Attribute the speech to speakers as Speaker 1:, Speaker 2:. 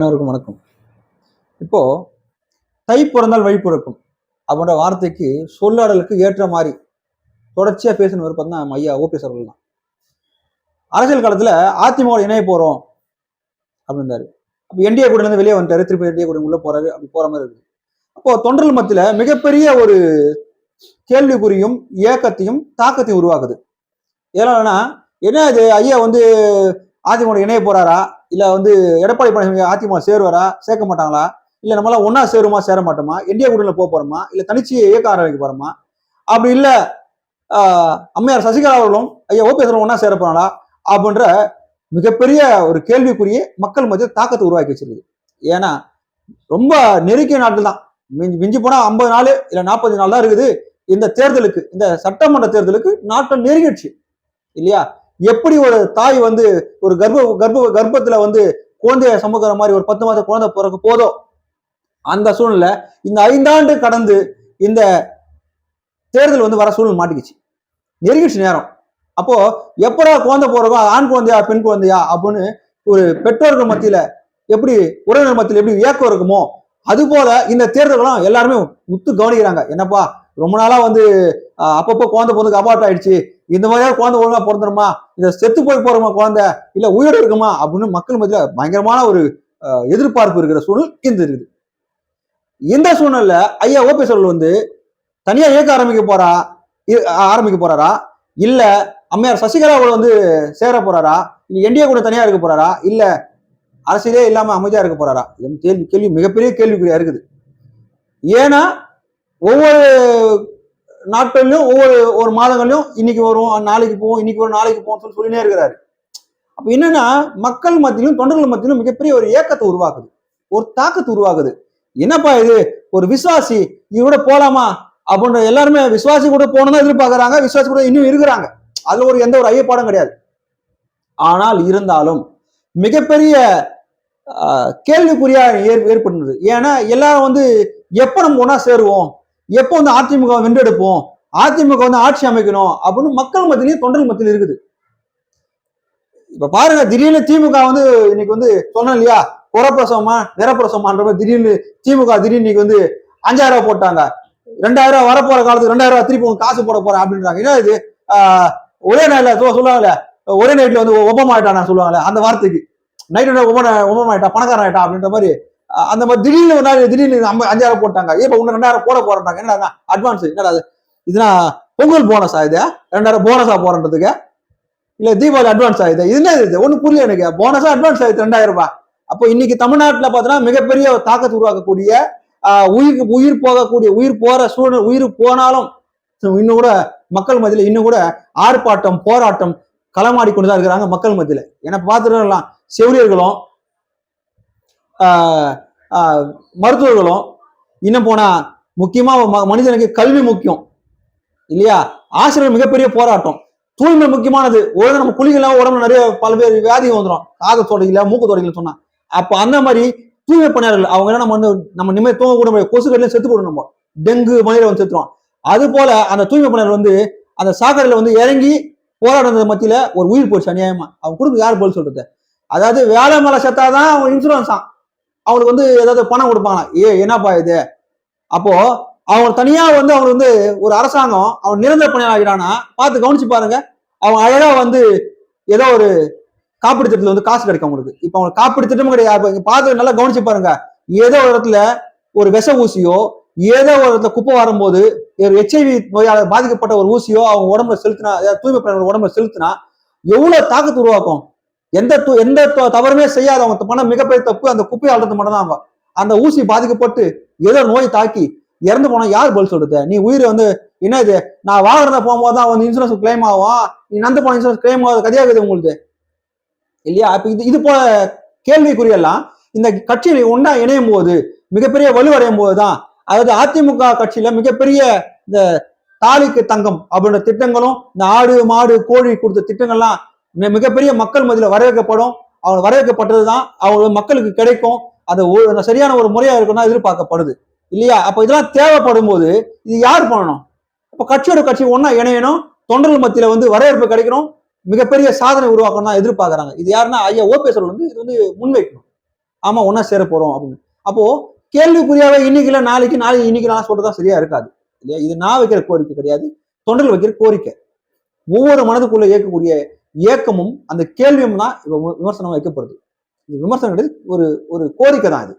Speaker 1: அனைவருக்கும் வணக்கம். இப்போ தை பிறந்தால் வழி பிறக்கும் அப்படின்ற வார்த்தைக்கு சொல்லாடலுக்கு ஏற்ற மாதிரி தொடர்ச்சியா பேசினவர் பார்த்தா நம்ம ஐயா ஓபிஎஸ் அவர்கள் தான். அரசியல் காலத்துல அதிமுக இணைய போறோம் அப்படின்றாரு. அப்போ என்டிஏ கூட இருந்து வெளியே வந்துட்டாரு. திருப்பி என்டிஏ கூட உள்ள போறாரு. அப்படி போற மாதிரி இருக்கு. அப்போ தொண்டர்கள் மத்தியில மிகப்பெரிய ஒரு கேள்விக்குறியும் ஏக்கத்தையும் தாக்கத்தையும் உருவாக்குது. ஏன்னா என்ன இது? ஐயா வந்து அதிமுக இணைய போறாரா? இல்ல வந்து எடப்பாடி பழனிசாமி அதிமுக சேருவாரா? சேர்க்க மாட்டாங்களா? இல்ல நம்மளாம் ஒன்னா சேருமா சேர மாட்டோமா? இந்தியா கூட்டணியில போக போறோமா? இல்ல தனிச்சு இயக்க ஆரம்பிக்க போறோமா? அப்படி இல்ல அம்மையார் சசிகலா அவர்களும் ஐயா ஓபிஎஸ் ஒன்னா சேர போறாங்களா? அப்படின்ற மிகப்பெரிய ஒரு கேள்விக்குரிய மக்கள் மத்தியில் தாக்கத்தை உருவாக்கி வச்சிருக்குது. ஏன்னா ரொம்ப நெருக்கிய நாட்கள் தான். மிஞ்சி மிஞ்சி போனா ஐம்பது நாள் இல்ல நாற்பது நாள் தான் இருக்குது. இந்த தேர்தலுக்கு இந்த சட்டமன்ற தேர்தலுக்கு நாட்கள் நெருங்கிடுச்சு. இல்லையா? எப்படி ஒரு தாய் வந்து ஒரு கர்ப்ப கர்ப்ப கர்ப்பத்துல வந்து குழந்தைய சுமக்கிற மாதிரி ஒரு பத்து மாத குழந்தை பிறக்க போதோ அந்த சூழ்நிலை இந்த ஐந்தாண்டு கடந்து இந்த தேர்தல் வந்து வர சூழ்நிலை மாட்டிக்கிச்சு. நெருங்கிடுச்சு நேரம். அப்போ எப்படா குழந்தை போறதோ ஆண் குழந்தையா பெண் குழந்தையா அப்படின்னு ஒரு பெற்றோர்கள் மத்தியில எப்படி உறவினர் மத்தியில் எப்படி வியக்கம் இருக்குமோ அது போல இந்த தேர்தல்களும் எல்லாருமே உத்து கவனிக்கிறாங்க. என்னப்பா ரொம்ப நாளா வந்து அப்பப்போ குழந்தை பிறந்து அபார்ட் ஆயிடுச்சு. இந்த மாதிரியா குழந்தை ஒழுங்கா பிறந்துருமா? இந்த செத்து போய் போறோமா குழந்தை? இல்ல உயிரோடு இருக்குமா? அப்படின்னு மக்கள் மத்தியில பயங்கரமான ஒரு எதிர்பார்ப்பு இருக்கிற சூழல் இந்த இருக்குது. இந்த சூழ்நிலையில ஐயா ஓபிஎஸ் அவர்கள் வந்து தனியா இயக்க ஆரம்பிக்க போறா இ- ஆரம்பிக்க போறாரா? இல்ல அம்மையார் சசிகலா அவர்கள் வந்து சேர போறாரா? இல்ல என்டிஏ கூட தனியா இருக்க போறாரா? இல்ல அரசியலே இல்லாம அமைதியா இருக்க போறாரா? இது கேள்வி கேள்வி மிகப்பெரிய கேள்விக்குறியா இருக்குது. ஏன்னா ஒவ்வொரு நாட்கள்லையும் ஒவ்வொரு ஒரு மாதங்கள்லையும் இன்னைக்கு வரும் நாளைக்கு போவோம் இன்னைக்கு வரும் நாளைக்கு போவோம் சொல்லி சொல்லினே இருக்கிறாரு. அப்ப என்னன்னா மக்கள் மத்தியிலும் தொண்டர்கள் மத்தியிலும் மிகப்பெரிய ஒரு ஏக்கத்தை உருவாக்குது. ஒரு தாக்கத்தை உருவாக்குது. என்னப்பா இது? ஒரு விசுவாசி இவரோட போலாமா? அப்படின்ற எல்லாருமே விசுவாசி கூட போனதான் எதிர்பார்க்கறாங்க. விசுவாசி கூட இன்னும் இருக்கிறாங்க. அதுல ஒரு எந்த ஒரு ஐயப்பாடும் கிடையாது. ஆனால் இருந்தாலும் மிகப்பெரிய கேள்விக்குறியா ஏற்படுது. ஏன்னா எல்லாரும் வந்து எப்ப நம்ம ஒன்னா சேருவோம்? எப்போ வந்து அதிமுக வென்றெடுப்போம்? அதிமுக வந்து ஆட்சி அமைக்கணும் அப்படின்னு மக்கள் மத்தியிலையும் தொண்டர்கள் மத்தியிலும் இருக்குது. இப்ப பாருங்க திடீர்னு திமுக வந்து இன்னைக்கு வந்து சொன்னேன் இல்லையா? குறப்பிரசவமா நிறப்பிரசவமான்ற மாதிரி திடீர்னு திமுக திடீர்னு இன்னைக்கு வந்து அஞ்சாயிரம் ரூபாய் போட்டாங்க. ரெண்டாயிரம் ரூபாய் வரப்போற காலத்துக்கு ரெண்டாயிரம் ரூபாய் திருப்பி உங்க காசு போட போறேன் அப்படின்றாங்க. என்ன இது? ஆஹ், ஒரே நாள்ல சொல்லுவாங்கல்ல ஒரே நைட்ல வந்து ஒப்பம் நான் சொல்லுவாங்கல்ல அந்த வார்த்தைக்கு. நைட்டு ஒப்பம் பணக்காரன் ஆயிட்டா அப்படின்ற மாதிரி அந்த மாதிரி திடீர்னு ஒரு நாள் திடீர்னு அம்ப- அஞ்சாயிரம் போட்டாங்க. இப்ப இன்னும் ரெண்டாயிரம் போட போறாங்க என்னடா அட்வான்ஸ் என்னடா அது இதுனா பொங்கல் போனஸா இது? ரெண்டாயிரம் போனஸா போறன்றதுக்கு? இல்ல தீபாவளி அட்வான்ஸ் ஆகுது இது? என்ன இது? ஒண்ணு புரியல எனக்கு. போனஸா அட்வான்ஸ் ஆகுது ரெண்டாயிரம் ரூபாய் அப்போ இன்னைக்கு தமிழ்நாட்டுல பாத்தீங்கன்னா மிகப்பெரிய ஒரு தாக்கத்தை உருவாக்கக்கூடிய உயிருக்கு உயிர் போகக்கூடிய உயிர் போற சூழ்நிலை உயிர் போனாலும் இன்னும் கூட மக்கள் மத்தியில இன்னும் கூட ஆர்ப்பாட்டம் போராட்டம் களமாடி கொண்டுதான் இருக்கிறாங்க மக்கள் மத்தியில. ஏன்னா பார்த்துக்கலாம் செவிலியர்களும் மருத்துவர்களும் இன்னும் போனால் முக்கியமாக ம- மனிதனுக்கு கல்வி முக்கியம். இல்லையா? ஆசிரியர் மிகப்பெரிய போராட்டம். தூய்மை முக்கியமானது. ஒழுங்கா நம்ம குளிக்கலாம் உடம்புல நிறைய பல்வேறு வியாதி வந்துடும் காத தொடங்கல மூக்கு தொடங்கல சொன்னா. அப்போ அந்த மாதிரி தூய்மை பணியாளர்கள் அவங்க என்ன நம்ம வந்து நம்ம நிம்மதி தூங்க கூட முடியாது கொசுக்கடிலையும் செத்து போடும் நம்ம. டெங்கு மலையில வந்து செத்துரும். அது போல அந்த தூய்மை பணியாளர் வந்து அந்த சாக்கடையில வந்து இறங்கி போராடுறது மத்தியில ஒரு உயிர் போச்சு அநியாயமா. அவங்க கொடுக்க யார் போல் சொல்றது? அதாவது வேலை மேல செத்தாதான் அவங்க இன்சூரன்ஸ் அவங்களுக்கு வந்து ஏதாவது பணம் கொடுப்பாங்க ஏ என்னப்பா இது? அப்போ அவங்க தனியா வந்து அவங்க வந்து ஒரு அரசாங்கம் அவன் நிரந்தர பணியாளரானா பார்த்து கவனிச்சு பாருங்க. அவன் அழகா வந்து ஏதோ ஒரு காப்பீடு திட்டத்துல வந்து காசு கிடைக்கும் அவங்களுக்கு இப்ப அவங்க காப்பீடு திட்டமும் கிடையாது பார்த்து நல்லா கவனிச்சு பாருங்க. ஏதோ ஒரு இடத்துல ஒரு விஷ ஊசியோ ஏதோ ஒரு இடத்துல குப்பை வரும்போது ஒரு ஹெச்ஐவி நோயாளர் பாதிக்கப்பட்ட ஒரு ஊசியோ அவங்க உடம்புல செலுத்தினா தூய்மை பணியாளர் உடம்புல செலுத்தினா எவ்வளவு தாக்கத்து உருவாக்கும்? எந்த எந்த தவறுமே தவறுமே செய்யாதவங்க பண்ண மிகப்பெரிய தப்பு அந்த குப்பையை அழுறது மட்டும் தான் அவங்க அந்த ஊசி பாதிக்கப்பட்டு ஏதோ நோய் தாக்கி இறந்து போனா யார் பதில் சொல்றது? நீ உயிரை வந்து என்ன இது? நான் வாங்குறத போகும்போது தான் வந்து இன்சூரன்ஸ் கிளைம் ஆகும். நீ நந்து போன இன்சூரன்ஸ் கிளைம் ஆகுது. கதையாகுது உங்களுக்கு இல்லையா? இப்ப இது இது போல கேள்விக்குரியெல்லாம் இந்த கட்சியில் ஒன்றா இணையும் போது மிகப்பெரிய வலுவடையும் போது தான் அதாவது அதிமுக கட்சியில மிகப்பெரிய இந்த தாலிக்கு தங்கம் அப்படின்ற திட்டங்களும் இந்த ஆடு மாடு கோழி கொடுத்த திட்டங்கள்லாம் மிகப்பெரிய மக்கள் மத்தியில் வரவேற்கப்படும். அவங்க வரவேற்கப்பட்டது தான் அவங்க மக்களுக்கு கிடைக்கும். அது ஒரு சரியான ஒரு முறையா இருக்கும்னா எதிர்பார்க்கப்படுது. இல்லையா? அப்ப இதெல்லாம் தேவைப்படும் போது இது யார் பண்ணணும்? இப்ப கட்சியோட கட்சி ஒன்னா இணையணும். தொண்டர்கள் மத்தியில வந்து வரவேற்பு கிடைக்கணும். மிகப்பெரிய சாதனை உருவாக்கணும் தான் எதிர்பார்க்கறாங்க. இது யாருன்னா ஐயா ஓபிஎஸ் வந்து இது வந்து முன்வைக்கணும். ஆமா ஒன்னா சேர போறோம் அப்படின்னு. அப்போ கேள்விக்குரியாவே இன்னைக்கு இல்லை நாளைக்கு நாளைக்கு இன்னைக்கு நான் சொல்றதா சரியா இருக்காது. இல்லையா? இது நான் வைக்கிற கோரிக்கை கிடையாது. தொண்டர்கள் வைக்கிற கோரிக்கை. ஒவ்வொரு மனதுக்குள்ள இயக்கக்கூடிய ஏக்கமும் அந்த கேள்வியும் தான் விமர்சனம் வைக்கப்படுது. இது விமர்சனம் ஒரு ஒரு கோரிக்கை தான் இது.